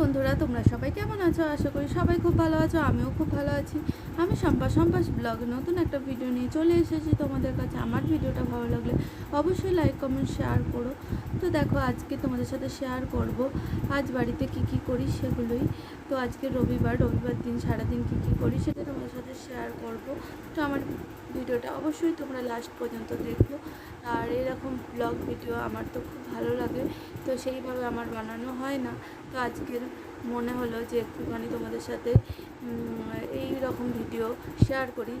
বন্ধুরা, তোমরা সবাই কেমন আছো? আশা করি সবাই খুব ভালো আছো, আমিও খুব ভালো আছি। আমি সম্পা সম্পাস ব্লগ, নতুন একটা ভিডিও নিয়ে চলে এসেছি তোমাদের কাছে। আমার ভিডিওটা ভালো লাগলে অবশ্যই লাইক কমেন্ট শেয়ার করো। তো দেখো, আজকে তোমাদের সাথে শেয়ার করব। আজ বাড়িতে কি কি করি সেগুলোই। তো আজকে রবিবার রবিবার দিন সারাদিন কি কি করি সেটা তোমাদের সাথে শেয়ার করব। তো আমার ভিডিওটা অবশ্যই তোমরা লাস্ট পর্যন্ত দেখো। আর এরকম ব্লগ ভিডিও আমার তো খুব ভালো লাগে। তো সেইভাবে আমার বানানো হয় না। তো আজকের মনে হলো যে একটুখানি তোমাদের সাথে এই রকম ভিডিও শেয়ার করি।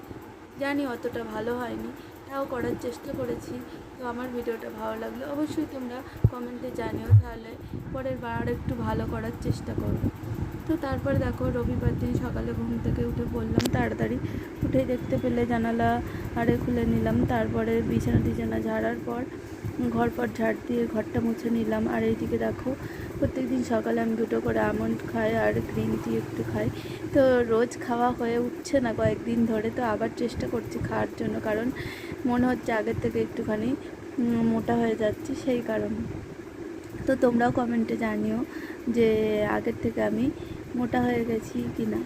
জানি অতটা ভালো হয়নি, তাও করার চেষ্টা করেছি। তো আমার ভিডিওটা ভালো লাগলে, অবশ্যই তোমরা কমেন্টে জানিও তাহলে পরের বার একটু ভালো করার চেষ্টা করো তো তারপরে দেখো, রবিবার দিন সকালে ঘুম থেকে উঠে পড়লাম তাড়াতাড়ি উঠে দেখতে পেলে জানালা আরে খুলে নিলাম। তারপরে বিছানা টিছানা ঝাড়ার পর ঘর পর ঝাড় দিয়ে ঘরটা মুছে নিলাম। আর এইদিকে দেখো প্রত্যেক দিন সকালে আমি দুটো করে আমন্ড খাই আর গ্রিন টি একটু খাই। তো রোজ খাওয়া হয়ে উঠছে না কয়েকদিন ধরে, তো আবার চেষ্টা করছি খাওয়ার জন্য, কারণ মনে হচ্ছে আগের থেকে একটুখানি মোটা হয়ে যাচ্ছি সেই কারণে। তো তোমরাও কমেন্টে জানিও যে আগের থেকে আমি মোটা হয়ে গেছি কি না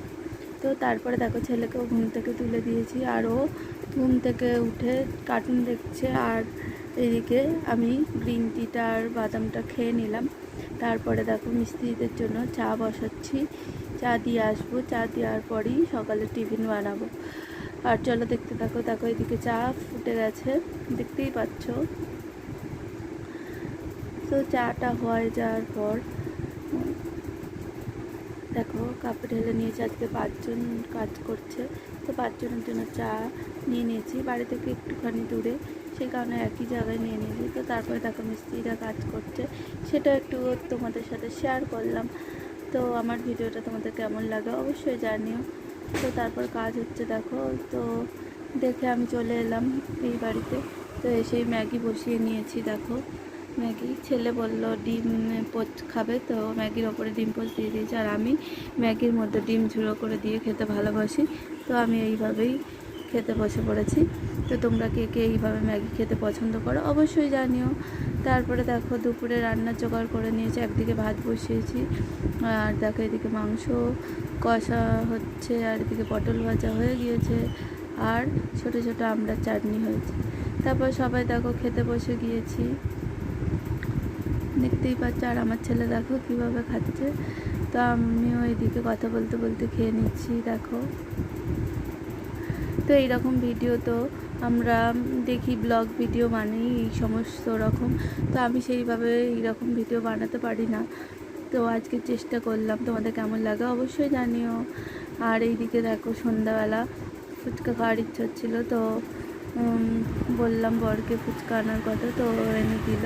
তো তারপরে দেখো ছেলেকেও ঘুম থেকে তুলে দিয়েছি, আর ও ঘুম থেকে উঠে কার্টুন দেখছে আর এদিকে আমি গ্রিন টিটা আর বাদামটা খেয়ে নিলাম। তারপরে দেখো মিস্ত্রিদের জন্য চা বসাচ্ছি। চা দিয়ে আসব। চা দেওয়ার পরেই সকালে টিফিন বানাবো। আর চলো দেখতে থাকো। দেখো এদিকে চা ফুটে গেছে। দেখতেই পাচ্ছ। তো চাটা হয়ে যাওয়ার পর দেখো কাপে ঢেলে নিয়েছি আজকে পাঁচজন কাজ করছে। তো পাঁচজনের জন্য চা নিয়ে নিয়েছি। বাড়ি থেকে একটুখানি দূরে সেই কারণে একই জায়গায় নিয়ে নিয়েছি। তো তারপরে দেখো মিস্ত্রিরা কাজ করছে। সেটা একটু তোমাদের সাথে শেয়ার করলাম। তো আমার ভিডিওটা তোমাদের কেমন লাগে অবশ্যই জানিও। তো তারপর কাজ হচ্ছে দেখো, তো দেখে আমি চলে এলাম এই বাড়িতে। তো এসেই ম্যাগি বসিয়ে নিয়েছি, দেখো। ম্যাগি। ছেলে বলল, ডিম পোচ খাবে তো? ম্যাগির ওপরে ডিম পোচ দিয়ে দিয়েছে। আর আমি ম্যাগির মধ্যে ডিম ঝুড়ো করে দিয়ে খেতে ভালোবাসি। তো আমি এইভাবেই খেতে বসে পড়েছি। তো তোমরা কে কে এইভাবে ম্যাগি খেতে পছন্দ করো অবশ্যই জানিও। তারপরে দেখো, দুপুরে রান্নার জোগাড় করে নিয়েছি। একদিকে ভাত বসিয়েছি, আর দেখো এদিকে মাংস কষা হচ্ছে, আর এদিকে পটল ভাজা হয়ে গিয়েছে, আর ছোট ছোট আমড়ার চাটনি হয়েছে। তারপর সবাই দেখো খেতে বসে গিয়েছি। দেখতেই পাচ্ছ আর আমার ছেলে দেখো কীভাবে খাচ্ছে। তো আমিও এদিকে কথা বলতে বলতে খেয়ে নিচ্ছি, দেখো। তো এইরকম ভিডিও তো আমরা দেখি, ব্লগ ভিডিও মানেই এই সমস্ত রকম। তো আমি সেইভাবে এইরকম ভিডিও বানাতে পারি না। তো আজকে চেষ্টা করলাম, তোমাদের কেমন লাগে অবশ্যই জানিও। আর এইদিকে দেখো সন্ধ্যাবেলা ফুচকা খাওয়ার ইচ্ছা হচ্ছিল, তো বললাম বরকে ফুচকা আনার কথা, তো এনে দিল।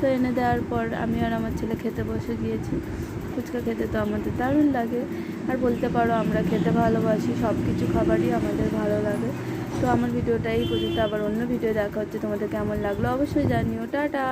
তো এনে দেওয়ার পর আমি আর আমার ছেলে খেতে বসে গিয়েছি। ফুচকা খেতে তো আমাদের দারুণ লাগে। আর বলতে পারো, আমরা খেতে ভালোবাসি সব কিছু খাবারই আমাদের ভালো লাগে। তো আমার ভিডিওটাই এই পর্যন্ত। আবার অন্য ভিডিও দেখা হচ্ছে তোমাদের কেমন লাগল অবশ্যই জানিও। টাটা!